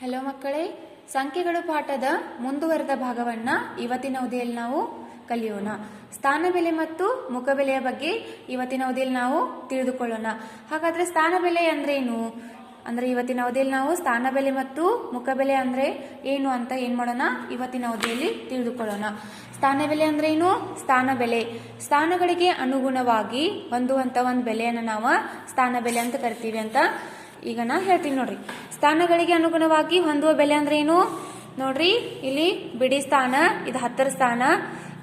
Hello ಮಕ್ಕಳೇ, ಸಂಖ್ಯೆಗಳು ಪಾಠದ ಮುಂದುವರೆದ ಭಾಗವನ್ನ ಇವತ್ತಿನ ಅವಧಿಯಲ್ಲಿ ನಾವು ಕಲಿಯೋಣ. ಸ್ಥಾನ ಬೆಲೆ ಮತ್ತು ಮುಖಬೆಲೆಯ ಬಗ್ಗೆ ಇವತ್ತಿನ ಅವಧಿಯಲ್ಲಿ ನಾವು ತಿಳಿದುಕೊಳ್ಳೋಣ. ಹಾಗಾದ್ರೆ ಸ್ಥಾನ ಬೆಲೆ ಅಂದ್ರೆ ಏನು? ಅಂದ್ರೆ ಇವತ್ತಿನ ಅವಧಿಯಲ್ಲಿ ನಾವು ಸ್ಥಾನ ಬೆಲೆ ಮತ್ತು ಮುಖಬೆಲೆ ಅಂದ್ರೆ ಏನು ಅಂತ ಏನು ಮಾಡೋಣ? ಇವತ್ತಿನ ಅವಧಿಯಲ್ಲಿ ತಿಳಿದುಕೊಳ್ಳೋಣ. ಸ್ಥಾನ ಬೆಲೆ ಅಂದ್ರೆ ಏನು? ಸ್ಥಾನ ಬೆಲೆ. ಸ್ಥಾನಗಳಿಗೆ ಅನುಗುಣವಾಗಿ ಹೊಂದುವಂತ ಒಂದು ಬೆಲೆಯನ್ನು ನಾವು ಸ್ಥಾನ ಬೆಲೆ ಅಂತ ಕರಿತೀವಿ ಅಂತ ಈಗ ನಾ ಹೇಳ್ತೀನಿ ನೋಡ್ರಿ. ಸ್ಥಾನಗಳಿಗೆ ಅನುಗುಣವಾಗಿ ಹೊಂದುವ ಬೆಲೆ ಅಂದ್ರೆ ಏನು? ನೋಡ್ರಿ, ಇಲ್ಲಿ ಬಿಡಿ ಸ್ಥಾನ, ಇದು ಹತ್ತರ ಸ್ಥಾನ,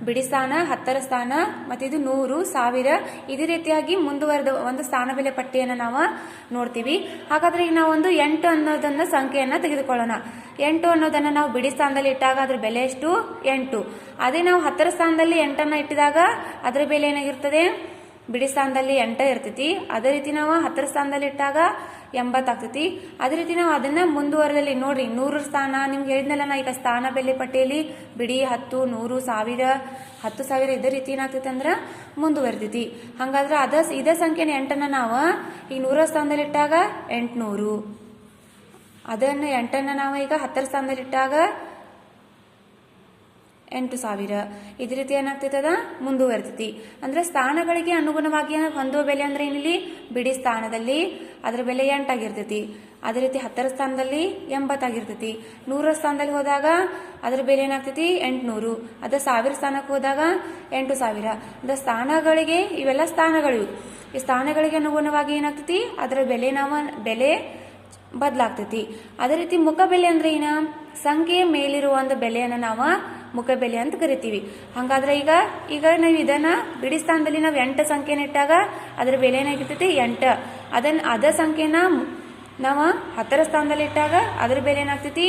ಬಿಡಿ ಸ್ಥಾನ, ಹತ್ತರ ಸ್ಥಾನ, ಮತ್ತೆ ಇದು ನೂರು, ಸಾವಿರ, ಇದೇ ರೀತಿಯಾಗಿ ಮುಂದುವರೆದ ಒಂದು ಸ್ಥಾನ ಬೆಲೆ ಪಟ್ಟಿಯನ್ನು ನಾವು ನೋಡ್ತೀವಿ. ಹಾಗಾದ್ರೆ ಈಗ ನಾವು ಒಂದು ಎಂಟು ಅನ್ನೋದನ್ನ ಸಂಖ್ಯೆಯನ್ನು ತೆಗೆದುಕೊಳ್ಳೋಣ. ಎಂಟು ಅನ್ನೋದನ್ನ ನಾವು ಬಿಡಿ ಸ್ಥಾನದಲ್ಲಿ ಇಟ್ಟಾಗ ಅದ್ರ ಬೆಲೆ ಎಷ್ಟು? ಎಂಟು. ಅದೇ ನಾವು ಹತ್ತರ ಸ್ಥಾನದಲ್ಲಿ ಎಂಟನ್ನು ಇಟ್ಟಿದಾಗ ಅದರ ಬೆಲೆ ಏನಾಗಿರ್ತದೆ? ಬಿಡಿ ಸ್ಥಾನದಲ್ಲಿ ಎಂಟ ಇರ್ತೈತಿ. ಅದೇ ರೀತಿ ನಾವು ಹತ್ತರ ಸ್ಥಾನದಲ್ಲಿ ಇಟ್ಟಾಗ ಎಂಬತ್ತಾಗ್ತೈತಿ. ಅದೇ ರೀತಿ ನಾವು ಅದನ್ನ ಮುಂದುವರೆದಲ್ಲಿ ನೋಡ್ರಿ, ನೂರು ಸ್ಥಾನ, ನಿಮ್ಗೆ ಹೇಳಿದ್ನಲ್ಲ ನಾ ಈಗ ಸ್ಥಾನ ಬೆಲೆ ಪಟ್ಟಿಯಲ್ಲಿ, ಬಿಡಿ ಹತ್ತು, ನೂರು, ಸಾವಿರ, ಹತ್ತು ಸಾವಿರ ಇದೇ ರೀತಿ ಏನಾಗ್ತೈತಿ ಅಂದ್ರ ಮುಂದುವರೆದೈತಿ. ಹಂಗಾದ್ರೆ ಅದ ಇದೇ ಸಂಖ್ಯೆನ ಎಂಟನ್ನ ನಾವು ಈಗ ನೂರ ಸ್ಥಾನದಲ್ಲಿ ಇಟ್ಟಾಗ ಎಂಟುನೂರು. ಅದನ್ನ ಎಂಟನ್ನ ನಾವು ಈಗ ಹತ್ತರ ಸ್ಥಾನದಲ್ಲಿ ಇಟ್ಟಾಗ ಎಂಟು ಸಾವಿರ. ಇದ ರೀತಿ ಏನಾಗ್ತೈತದ? ಮುಂದುವರಿತೈತಿ. ಅಂದ್ರೆ ಸ್ಥಾನಗಳಿಗೆ ಅನುಗುಣವಾಗಿ ಹೊಂದುವ ಬೆಲೆ ಅಂದ್ರೆ ಏನಿಲ್ಲಿ? ಬಿಡಿ ಸ್ಥಾನದಲ್ಲಿ. ಅದರ ಬೆಲೆ ಎಂಟಾಗಿರ್ತೈತಿ. ಅದೇ ರೀತಿ ಹತ್ತರ ಸ್ಥಾನದಲ್ಲಿ ಎಂಬತ್ತಾಗಿರ್ತೈತಿ. ನೂರ ಸ್ಥಾನದಲ್ಲಿ ಹೋದಾಗ ಅದ್ರ ಬೆಲೆ ಏನಾಗ್ತೈತಿ? ಎಂಟುನೂರು. ಅದ ಸಾವಿರ ಸ್ಥಾನಕ್ಕೆ ಹೋದಾಗ ಎಂಟು ಸಾವಿರ. ಅಂದ್ರೆ ಸ್ಥಾನಗಳಿಗೆ ಇವೆಲ್ಲ ಸ್ಥಾನಗಳು. ಈ ಸ್ಥಾನಗಳಿಗೆ ಅನುಗುಣವಾಗಿ ಏನಾಗ್ತೈತಿ? ಅದರ ಬೆಲೆ ನಾವು ಬೆಲೆ ಬದಲಾಗ್ತೈತಿ. ಅದೇ ರೀತಿ ಮುಖ ಬೆಲೆ ಅಂದ್ರೆ ಏನ? ಸಂಖ್ಯೆಯ ಮೇಲಿರುವ ಒಂದು ಬೆಲೆಯನ್ನು ನಾವು ಮುಖ ಬೆಲೆ ಅಂತ ಕರಿತೀವಿ. ಹಂಗಾದ್ರೆ ಈಗ ಈಗ ನಾವು ಇದನ್ನ ಬಿಡಿ ಸ್ಥಾನದಲ್ಲಿ ನಾವು ಎಂಟು ಸಂಖ್ಯೆನ ಇಟ್ಟಾಗ ಅದರ ಬೆಲೆ ಏನಾಗಿರ್ತೈತಿ ಎಂಟು. ಅದನ್ನ ಅದ ಸಂಖ್ಯೆನ ನಾವು ಹತ್ತರ ಸ್ಥಾನದಲ್ಲಿ ಇಟ್ಟಾಗ ಅದರ ಬೆಲೆ ಏನಾಗ್ತೈತಿ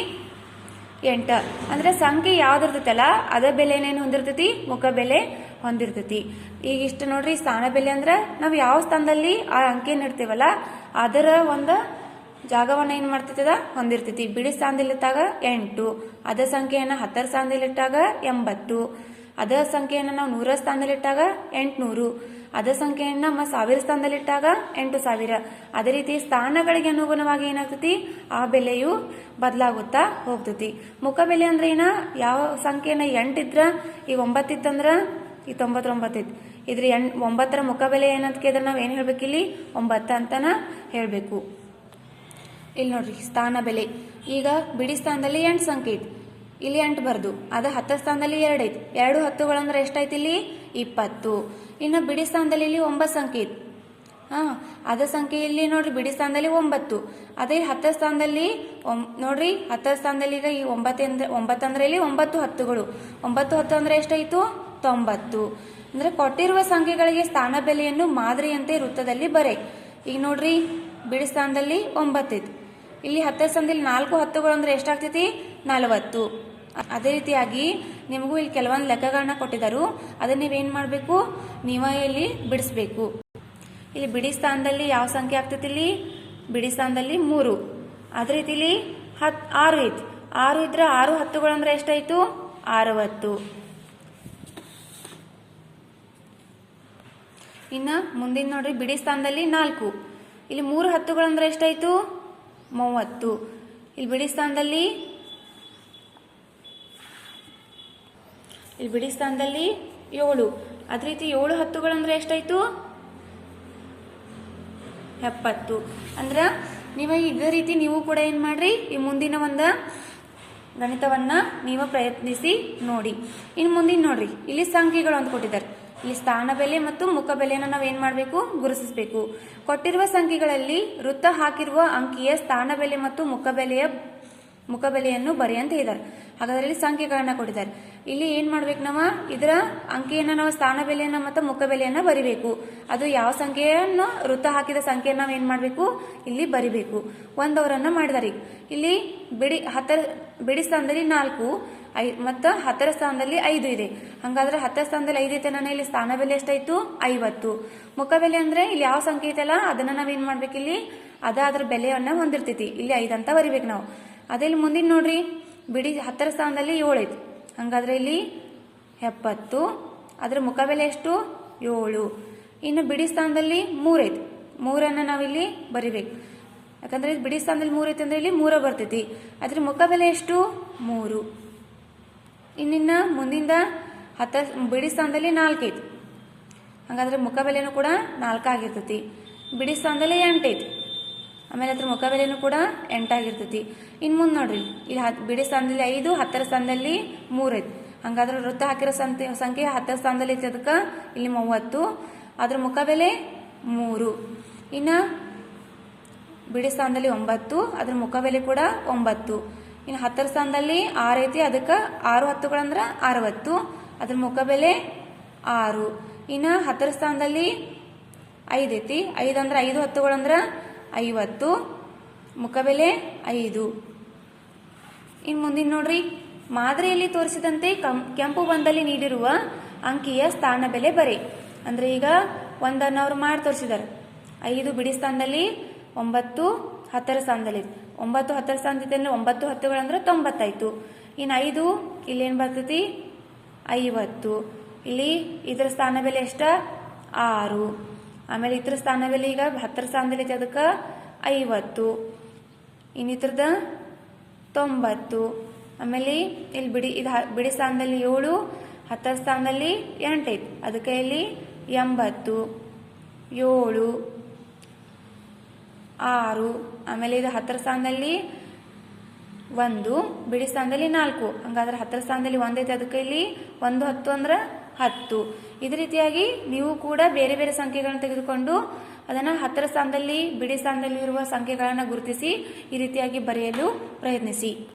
ಎಂಟ. ಅಂದ್ರೆ ಸಂಖ್ಯೆ ಯಾವ್ದಿರ್ತೈತಲ್ಲ, ಅದ ಬೆಲೆ ಏನೇನು ಹೊಂದಿರ್ತೈತಿ? ಮುಖ ಬೆಲೆ ಹೊಂದಿರ್ತೈತಿ. ಈಗ ಇಷ್ಟು ನೋಡ್ರಿ, ಸ್ಥಾನ ಬೆಲೆ ಅಂದ್ರೆ ನಾವು ಯಾವ ಸ್ಥಾನದಲ್ಲಿ ಆ ಅಂಕೆನ ಇಡ್ತೇವಲ್ಲ, ಅದರ ಒಂದು ಜಾಗವನ್ನ ಏನ್ ಮಾಡ್ತೈತದ ಹೊಂದಿರ್ತೈತಿ. ಬಿಡಿ ಸ್ಥಾನದಲ್ಲಿಟ್ಟಾಗ ಎಂಟು, ಅದ ಸಂಖ್ಯೆಯನ್ನ ಹತ್ತರ ಸ್ಥಾನದಲ್ಲಿಟ್ಟಾಗ ಎಂಬತ್ತು, ಅದ ಸಂಖ್ಯೆಯನ್ನ ನಾವು ನೂರ ಸ್ಥಾನದಲ್ಲಿಟ್ಟಾಗ ಎಂಟುನೂರು, ಅದ ಸಂಖ್ಯೆಯನ್ನ ನಮ್ಮ ಸಾವಿರ ಸ್ಥಾನದಲ್ಲಿಟ್ಟಾಗ ಎಂಟು ಸಾವಿರ. ಅದೇ ರೀತಿ ಸ್ಥಾನಗಳಿಗೆ ಅನುಗುಣವಾಗಿ ಏನಾಗ್ತೈತಿ? ಆ ಬೆಲೆಯು ಬದಲಾಗುತ್ತಾ ಹೋಗ್ತೈತಿ. ಮುಖ ಬೆಲೆ ಅಂದ್ರೆ ಏನ? ಯಾವ ಸಂಖ್ಯೆನ ಎಂಟಿದ್ರ ಈಗ ಒಂಬತ್ತಿತ್ತಂದ್ರ ಈ ತೊಂಬತ್ತೊಂಬತ್ತಿತ್ತು ಇದ್ರ ಎಂಟ್ ಒಂಬತ್ತರ ಮುಖ ಬೆಲೆ ಏನಂತ ಕೇಳಿದ್ರೆ ನಾವು ಏನು ಹೇಳ್ಬೇಕಿಲ್ಲಿ? ಒಂಬತ್ತ ಅಂತನ ಹೇಳಬೇಕು. ಇಲ್ಲಿ ನೋಡ್ರಿ, ಸ್ಥಾನ ಬೆಲೆ. ಈಗ ಬಿಡಿ ಸ್ಥಾನದಲ್ಲಿ ಎಂಟು ಸಂಖ್ಯೆ ಐತಿ. ಇಲ್ಲಿ ಎಂಟು ಬರ್ದು, ಅದ ಹತ್ತ ಸ್ಥಾನದಲ್ಲಿ ಎರಡು ಐತಿ. ಎರಡು ಹತ್ತುಗಳಂದ್ರೆ ಎಷ್ಟಾಯ್ತು ಇಲ್ಲಿ? ಇಪ್ಪತ್ತು. ಇನ್ನು ಬಿಡಿ ಸ್ಥಾನದಲ್ಲಿ ಇಲ್ಲಿ ಒಂಬತ್ತು ಸಂಖ್ಯೆ ಐತಿ. ಹಾ, ಅದ ಸಂಖ್ಯೆ ಇಲ್ಲಿ ನೋಡ್ರಿ, ಬಿಡಿ ಸ್ಥಾನದಲ್ಲಿ ಒಂಬತ್ತು. ಅದೇ ಹತ್ತ ಸ್ಥಾನದಲ್ಲಿ ನೋಡ್ರಿ, ಹತ್ತು ಸ್ಥಾನದಲ್ಲಿ ಈಗ ಈ ಒಂಬತ್ತು ಅಂದ್ರೆ ಒಂಬತ್ತು ಅಂದ್ರೆ ಇಲ್ಲಿ ಒಂಬತ್ತು ಹತ್ತುಗಳು. ಒಂಬತ್ತು ಹತ್ತು ಅಂದ್ರೆ ಎಷ್ಟಾಯ್ತು? ತೊಂಬತ್ತು. ಅಂದ್ರೆ ಕೊಟ್ಟಿರುವ ಸಂಖ್ಯೆಗಳಿಗೆ ಸ್ಥಾನ ಬೆಲೆಯನ್ನು ಮಾದರಿಯಂತೆ ವೃತ್ತದಲ್ಲಿ ಬರೆ. ಈಗ ನೋಡ್ರಿ, ಬಿಡಿ ಸ್ಥಾನದಲ್ಲಿ ಒಂಬತ್ತೈತಿ ಇಲ್ಲಿ ಹತ್ತರ ಸ್ಥಾನದಲ್ಲಿ ನಾಲ್ಕು ಹತ್ತುಗಳು ಅಂದ್ರೆ ಎಷ್ಟಾಗ್ತೈತಿ? ನಲವತ್ತು. ಅದೇ ರೀತಿಯಾಗಿ ನಿಮಗೂ ಇಲ್ಲಿ ಕೆಲವೊಂದು ಲೆಕ್ಕಗಳನ್ನ ಕೊಟ್ಟಿದ್ದಾರು. ಅದನ್ನ ನೀವೇನ್ ಮಾಡಬೇಕು? ನೀವೇ ಇಲ್ಲಿ ಬಿಡಿಸ್ಬೇಕು. ಇಲ್ಲಿ ಬಿಡಿ ಸ್ಥಾನದಲ್ಲಿ ಯಾವ ಸಂಖ್ಯೆ ಆಗ್ತೈತಿ ಇಲ್ಲಿ? ಬಿಡಿ ಸ್ಥಾನದಲ್ಲಿ ಮೂರು. ಅದೇ ರೀತಿಲಿ ಹತ್, ಆರು ಐತಿ. ಆರು ಇದ್ರೆ ಆರು ಹತ್ತುಗಳು ಅಂದ್ರೆ ಎಷ್ಟಾಯ್ತು? ಅರವತ್ತು ಇನ್ನ ಮುಂದಿನ ನೋಡ್ರಿ, ಬಿಡಿ ಸ್ಥಾನದಲ್ಲಿ ನಾಲ್ಕು. ಇಲ್ಲಿ ಮೂರು ಹತ್ತುಗಳಂದ್ರೆ ಎಷ್ಟಾಯ್ತು? ಮೂವತ್ತು. ಇಲ್ಲಿ ಬಿಡಿ ಸ್ಥಾನದಲ್ಲಿ. ಇಲ್ಲಿ ಬಿಡಿ ಸ್ಥಾನದಲ್ಲಿ ಏಳು. ಅದೇ ರೀತಿ ಏಳು ಹತ್ತುಗಳಂದ್ರೆ ಎಷ್ಟಾಯ್ತು? ಎಪ್ಪತ್ತು. ಅಂದ್ರೆ ನೀವು ಇದೇ ರೀತಿ ನೀವು ಕೂಡ ಏನು ಮಾಡ್ರಿ? ಈ ಮುಂದಿನ ಒಂದು ಗಣಿತವನ್ನ ನೀವು ಪ್ರಯತ್ನಿಸಿ ನೋಡಿ. ಇನ್ನು ಮುಂದಿನ ನೋಡ್ರಿ. ಇಲ್ಲಿ ಸಂಖ್ಯೆಗಳು ಅಂತ ಕೊಟ್ಟಿದ್ದಾರೆ. ಇಲ್ಲಿ ಸ್ಥಾನ ಬೆಲೆ ಮತ್ತು ಮುಖ ಬೆಲೆಯನ್ನು ನಾವು ಏನು ಮಾಡಬೇಕು? ಗುರುತಿಸಬೇಕು. ಕೊಟ್ಟಿರುವ ಸಂಖ್ಯೆಗಳಲ್ಲಿ ವೃತ್ತ ಹಾಕಿರುವ ಅಂಕಿಯ ಸ್ಥಾನ ಬೆಲೆ ಮತ್ತು ಮುಖ ಬೆಲೆಯ ಮುಖ ಬೆಲೆಯನ್ನು ಬರಿ ಅಂತ ಇದ್ದಾರೆ. ಹಾಗಾದ್ರೆ ಇಲ್ಲಿ ಸಂಖ್ಯೆಗಳನ್ನ ಕೊಟ್ಟಿದ್ದಾರೆ. ಇಲ್ಲಿ ಏನ್ ಮಾಡ್ಬೇಕು ನಾವು? ಇದರ ಅಂಕಿಯನ್ನ ನಾವು ಸ್ಥಾನ ಬೆಲೆಯನ್ನ ಮತ್ತು ಮುಖ ಬೆಲೆಯನ್ನ ಬರಿಬೇಕು. ಅದು ಯಾವ ಸಂಖ್ಯೆಯನ್ನು, ವೃತ್ತ ಹಾಕಿದ ಸಂಖ್ಯೆಯನ್ನು ನಾವು ಏನ್ ಮಾಡ್ಬೇಕು? ಇಲ್ಲಿ ಬರಿಬೇಕು. ಒಂದವರನ್ನ ಮಾಡಿದಾರೆ. ಇಲ್ಲಿ ಬಿಡಿ, ಹತ್ತರ, ಬಿಡಿ ಸ್ಥಾನದಲ್ಲಿ ನಾಲ್ಕು. ಐ ಮತ್ತು ಹತ್ತರ ಸ್ಥಾನದಲ್ಲಿ ಐದು ಇದೆ. ಹಂಗಾದ್ರೆ ಹತ್ತರ ಸ್ಥಾನದಲ್ಲಿ ಐದು ಐತೆ ನಾನು ಇಲ್ಲಿ ಸ್ಥಾನ ಬೆಲೆ ಎಷ್ಟಾಯ್ತು? ಐವತ್ತು. ಮುಖ ಬೆಲೆ ಅಂದ್ರೆ ಇಲ್ಲಿ ಯಾವ ಸಂಖ್ಯೆ ಐತಲ್ಲ, ಅದನ್ನ ನಾವೇನು ಮಾಡ್ಬೇಕು ಇಲ್ಲಿ? ಅದ ಅದ್ರ ಬೆಲೆಯನ್ನ ಹೊಂದಿರ್ತೈತಿ. ಇಲ್ಲಿ ಐದು ಅಂತ ಬರಿಬೇಕು ನಾವು. ಅದೇ ಇಲ್ಲಿ ಮುಂದಿನ ನೋಡ್ರಿ. ಬಿಡಿ ಹತ್ತರ ಸ್ಥಾನದಲ್ಲಿ ಏಳು ಐತಿ. ಹಂಗಾದ್ರೆ ಇಲ್ಲಿ ಎಪ್ಪತ್ತು. ಅದರ ಮುಖ ಬೆಲೆ ಎಷ್ಟು? ಏಳು. ಇನ್ನು ಬಿಡಿ ಸ್ಥಾನದಲ್ಲಿ ಮೂರೈತಿ ಮೂರನ್ನು ನಾವಿಲ್ಲಿ ಬರಿಬೇಕು. ಯಾಕಂದ್ರೆ ಬಿಡಿ ಸ್ಥಾನದಲ್ಲಿ ಮೂರೈತೆ ಅಂದ್ರೆ ಇಲ್ಲಿ ಮೂರ ಬರ್ತೈತಿ. ಅದ್ರ ಮುಖಬೆಲೆ ಎಷ್ಟು? ಮೂರು. ಇನ್ನಿನ್ನ ಮುಂದಿಂದ ಹತ್ತ ಬಿಡಿ ಸ್ಥಾನದಲ್ಲಿ ನಾಲ್ಕೈತಿ ಹಾಗಾದ್ರೆ ಮುಖಬೆಲೆನೂ ಕೂಡ ನಾಲ್ಕಾಗಿರ್ತೈತಿ. ಬಿಡಿ ಸ್ಥಾನದಲ್ಲಿ ಎಂಟೈತಿ ಆಮೇಲೆ ಅದ್ರ ಮುಖಬೆಲೆನೂ ಕೂಡ ಎಂಟಾಗಿರ್ತೈತಿ. ಇನ್ನು ಮುಂದೆ ನೋಡ್ರಿ, ಇಲ್ಲಿ ಹತ್, ಬಿಡಿ ಸ್ಥಾನದಲ್ಲಿ ಐದು, ಹತ್ತರ ಸ್ಥಾನದಲ್ಲಿ ಮೂರೈತಿ ಹಂಗಾದ್ರೆ ವೃತ್ತ ಹಾಕಿರೋ ಸಂಖ್ಯೆ ಸಂಖ್ಯೆ ಹತ್ತರ ಸ್ಥಾನದಲ್ಲಿ ಐತಿ ಅದಕ್ಕೆ, ಇಲ್ಲಿ ಮೂವತ್ತು. ಅದ್ರ ಮುಖಬೆಲೆ ಮೂರು. ಇನ್ನು ಬಿಡಿ ಸ್ಥಾನದಲ್ಲಿ ಒಂಬತ್ತು, ಅದ್ರ ಮುಖಬೆಲೆ ಕೂಡ ಒಂಬತ್ತು. ಇನ್ನು ಹತ್ತರ ಸ್ಥಾನದಲ್ಲಿ ಆರು ಐತಿ, ಅದಕ್ಕೆ ಆರು ಹತ್ತುಗಳಂದ್ರೆ ಅರವತ್ತು. ಅದ್ರ ಮುಖಬೆಲೆ ಆರು. ಇನ್ನು ಹತ್ತರ ಸ್ಥಾನದಲ್ಲಿ ಐದು ಐತಿ, ಐದು ಅಂದ್ರೆ ಐದು ಹತ್ತುಗಳಂದ್ರೆ ಐವತ್ತು. ಮುಖಬೆಲೆ ಐದು. ಇನ್ನು ಮುಂದಿನ ನೋಡ್ರಿ, ಮಾದರಿಯಲ್ಲಿ ತೋರಿಸಿದಂತೆ ಕೆಂಪು ಬಂದಲ್ಲಿ ನೀಡಿರುವ ಅಂಕಿಯ ಸ್ಥಾನ ಬೆಲೆ ಬರೆ. ಅಂದ್ರೆ ಈಗ ಒಂದನ್ನು ಅವ್ರು ಮಾಡಿ ತೋರಿಸಿದ್ದಾರೆ ಐದು ಬಿಡಿ ಸ್ಥಾನದಲ್ಲಿ ಒಂಬತ್ತು, ಹತ್ತರ ಸ್ಥಾನದಲ್ಲಿ. ಒಂಬತ್ತು ಹತ್ತರ ಸ್ಥಾನದಲ್ಲಿ ಅಂದ್ರೆ ಒಂಬತ್ತು ಹತ್ತುಗಳಂದ್ರೆ ತೊಂಬತ್ತಾಯ್ತು ಇನ್ನು ಐದು, ಇಲ್ಲೇನು ಬರ್ತೈತಿ? ಐವತ್ತು. ಇಲ್ಲಿ ಇದರ ಸ್ಥಾನ ಬೆಲೆ ಎಷ್ಟ? ಆರು. ಆಮೇಲೆ ಇತರ ಸ್ಥಾನ ಬೆಲೆ ಈಗ ಹತ್ತರ ಸ್ಥಾನದಲ್ಲಿ ಐತಿ ಅದಕ್ಕೆ ಐವತ್ತು. ಇನ್ನಿತ್ರದ ತೊಂಬತ್ತು. ಆಮೇಲೆ ಇಲ್ಲಿ ಬಿಡಿ, ಇದು ಬಿಡಿ ಸ್ಥಾನದಲ್ಲಿ ಏಳು, ಹತ್ತರ ಸ್ಥಾನದಲ್ಲಿ ಎಂಟೈತಿ ಅದಕ್ಕೆ ಇಲ್ಲಿ ಎಂಬತ್ತು. ಏಳು. ಆರು. ಆಮೇಲೆ ಇದು ಹತ್ತರ ಸ್ಥಾನದಲ್ಲಿ ಒಂದು, ಬಿಡಿ ಸ್ಥಾನದಲ್ಲಿ ನಾಲ್ಕು. ಹಂಗಾದ್ರೆ ಹತ್ತರ ಸ್ಥಾನದಲ್ಲಿ ಒಂದೈತೆ. ಅದಕ್ಕೆ ಇಲ್ಲಿ ಒಂದು ಹತ್ತು ಅಂದ್ರೆ ಹತ್ತು. ಇದೇ ರೀತಿಯಾಗಿ ನೀವು ಕೂಡ ಬೇರೆ ಬೇರೆ ಸಂಖ್ಯೆಗಳನ್ನು ತೆಗೆದುಕೊಂಡು ಅದನ್ನು ಹತ್ತರ ಸ್ಥಾನದಲ್ಲಿ, ಬಿಡಿ ಸ್ಥಾನದಲ್ಲಿ ಇರುವ ಸಂಖ್ಯೆಗಳನ್ನು ಗುರುತಿಸಿ ಈ ರೀತಿಯಾಗಿ ಬರೆಯಲು ಪ್ರಯತ್ನಿಸಿ.